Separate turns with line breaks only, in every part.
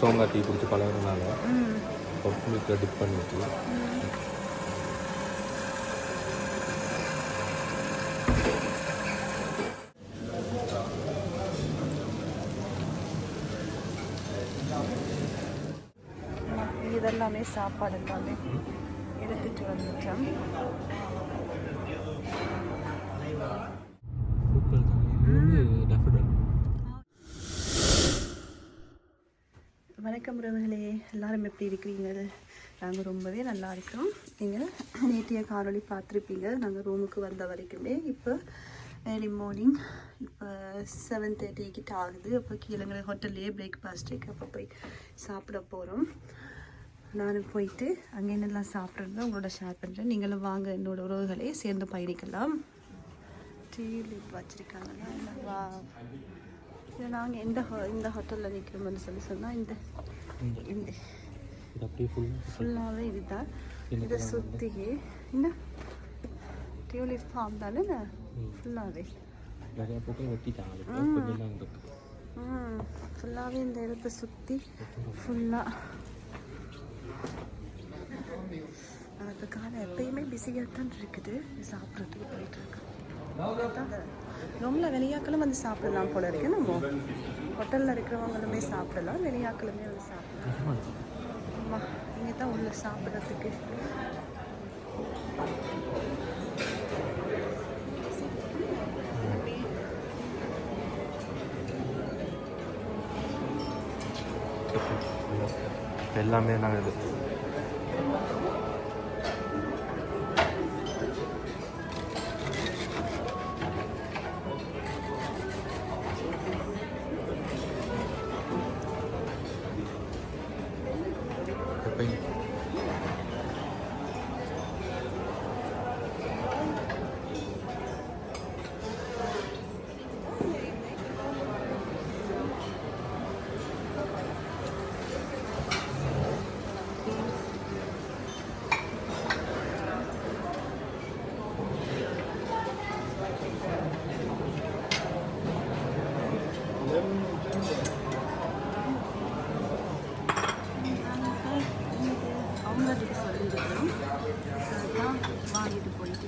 ஸ்ட்ராங்காக டீ குடிச்சு பழகிறதுனால
ம்
மில்கில் டிப் வச்சு
இதெல்லாமே சாப்பாடு எல்லாமே எடுத்துட்டு வந்துட்டோம்
பூக்கள் தான் இது வந்து டெஃபடல்
வணக்கம் உறவுகளே. எல்லாரும் எப்படி இருக்கிறீங்க நாங்கள் ரொம்பவே நல்லா இருக்கோம். நீங்கள் நேற்றைய காணொலி பார்த்துருப்பீங்க. நாங்கள் ரூமுக்கு வந்த வரைக்குமே இப்போ ஏர்லி மார்னிங் இப்போ செவன் தேர்ட்டி கிட்ட ஆகுது. அப்போ கீழே ஹோட்டல்லையே பிரேக்ஃபாஸ்ட்டுக்கு அப்போ போய் சாப்பிட போகிறோம் நானும் போயிட்டு அங்கே என்னெல்லாம் சாப்பிட்றதோ உங்களோட ஷேர் பண்ணுறேன் நீங்களும் வாங்க என்னோட உறவுகளே சேர்ந்து பயணிக்கலாம். டியூலிப் வச்சுருக்காங்க வா இது நாங்கள் எந்த இந்த ஹோட்டலில் நிற்கிறோம்னு சொல்லி சொன்னால் இந்த இந்த ஃபுல்லாகவே இதுதான்
என்ன
இதை சுற்றி இந்த டியூலிப் ஃபார்ம் தானே ஃபுல்லாகவே
நிறைய பூக்கள் வெட்டிட்டாங்க அதுக்கு
ஃபுல்லாகவே இந்த இடத்தை சுற்றி ஃபுல்லாக அந்த காலம் எப்பயுமே பிஸியாக தான் இருக்குது சாப்பிட்றதுக்கு போயிட்டு இருக்கு ரொம்ப வெளியாக்களும் வந்து சாப்பிடலாம் போல இருக்கு. நம்ம ஹோட்டலில் இருக்கிறவங்களுமே சாப்பிடலாம் வெளியாக்களுமே வந்து சாப்பிடலாம். ஆமாம் இங்கே தான் உள்ள சாப்பிட்றதுக்கு.
எல்லாமே நாங்கள் இது. எப்பயும்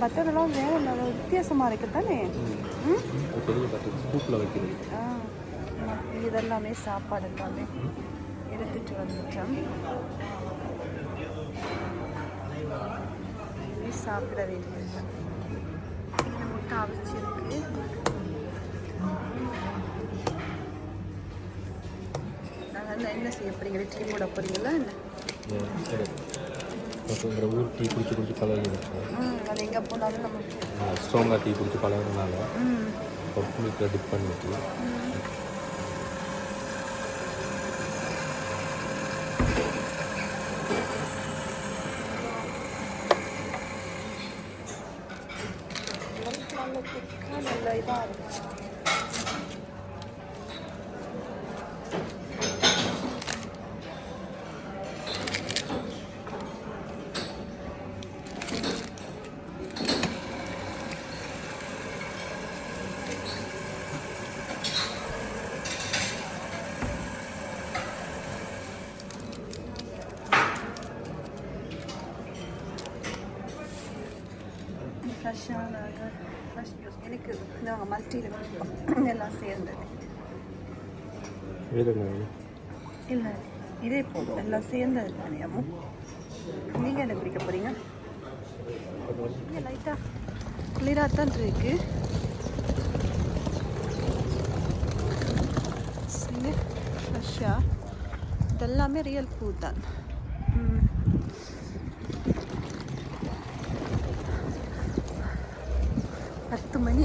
பட்டர் எல்லாம் வேற நல்ல வித்தியாசமாக இருக்கு தானே?
பெரிய பட்டு ஸ்கூப்பில் வைக்கிறது.
இதெல்லாமே சாப்பாடு எல்லாமே எடுத்துட்டு வந்துட்டோம். சாப்பிட வேண்டியது. முட்டை அவிச்சிருக்கு. என்ன செய்ய போறீங்க? டீ போட என்ன?
ஊர் டீ குடிச்சு குடிச்சு பழகிறது
ம் அது எங்கே போனாலும் நம்ம
ஸ்ட்ராங்காக டீ குடிச்சு பழகிறதுனால மில்கில் டிப் பண்ணிட்டு.
நல்ல இதாக இருக்கும் ஃப்ரெஷ்ஷான ஃப்ரெஷ் ஜூஸ் எனக்கு நாங்கள் மல்டியில் எல்லாம்
சேர்ந்தது
இல்லை இதே போதும் எல்லாம் சேர்ந்தது தானே அம்மா நீங்கள் என்ன குடிக்க போகிறீங்க இங்கே லைட்டாக குளிராக தான் இருக்கு ஃப்ரெஷ்ஷாக இதெல்லாமே ரியல் பூ தான் பத்து மணி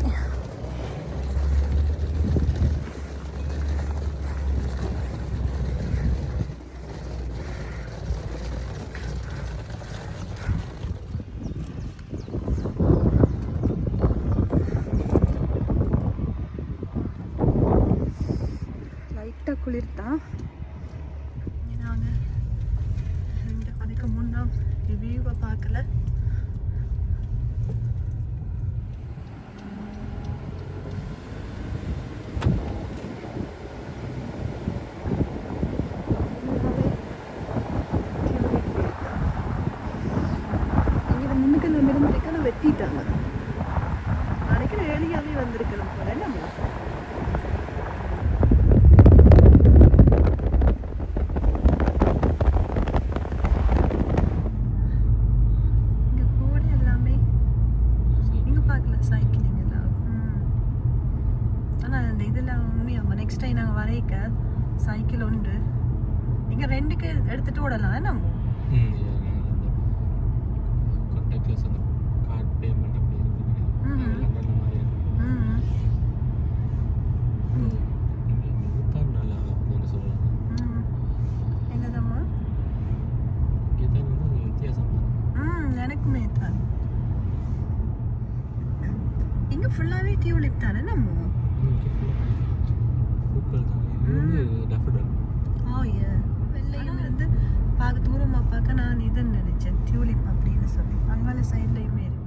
லைட்டாக குளிர்தான் நாங்கள் இந்த அதுக்கு முன்னா வியூவை பார்க்கல இங்கே முன்னுக்கு நம்ம இருந்திருக்க வெட்டிட்டாங்க நாளைக்கு ஏழியாவே வந்திருக்கணும் போல நம்ம இங்கே கூட எல்லாமே இங்கே பார்க்கலாம் சைக்கிளிங் எல்லாம் ஆனால் அந்த இதெல்லாம் உண்மையாமா நெக்ஸ்ட் டைம் நாங்கள் வரைக்க சைக்கிள் உண்டு. இங்கே ரெண்டுக்கு எடுத்துட்டு ஓடலாம் நம்ம
ம் கான்டாக்ட்லெஸ் அந்த கார்ட் பேமெண்ட் அப்படி இருக்குது
ம்.
லண்டனில் மாதிரி இருக்கு
ம்
இங்கே இங்கே வித்தா நல்லா அப்படின்னு சொல்லலாம்
ம் என்னதம்மா
இங்கே தான் வந்து கொஞ்சம் வித்தியாசமாக இருக்கும்
தான் இங்கே ஃபுல்லாகவே டியூலிப் தானே நம்ம?
பூக்கள் தான் இது வந்து டஃபடல்
ஓ ஏ. வெள்ளையும் வந்து பார்க்க தூரமாக பார்க்க நான் இதுன்னு நினச்சேன். டியூலிப் அப்படின்னு சொல்லி. அங்கால சைட்லையுமே இருக்கு.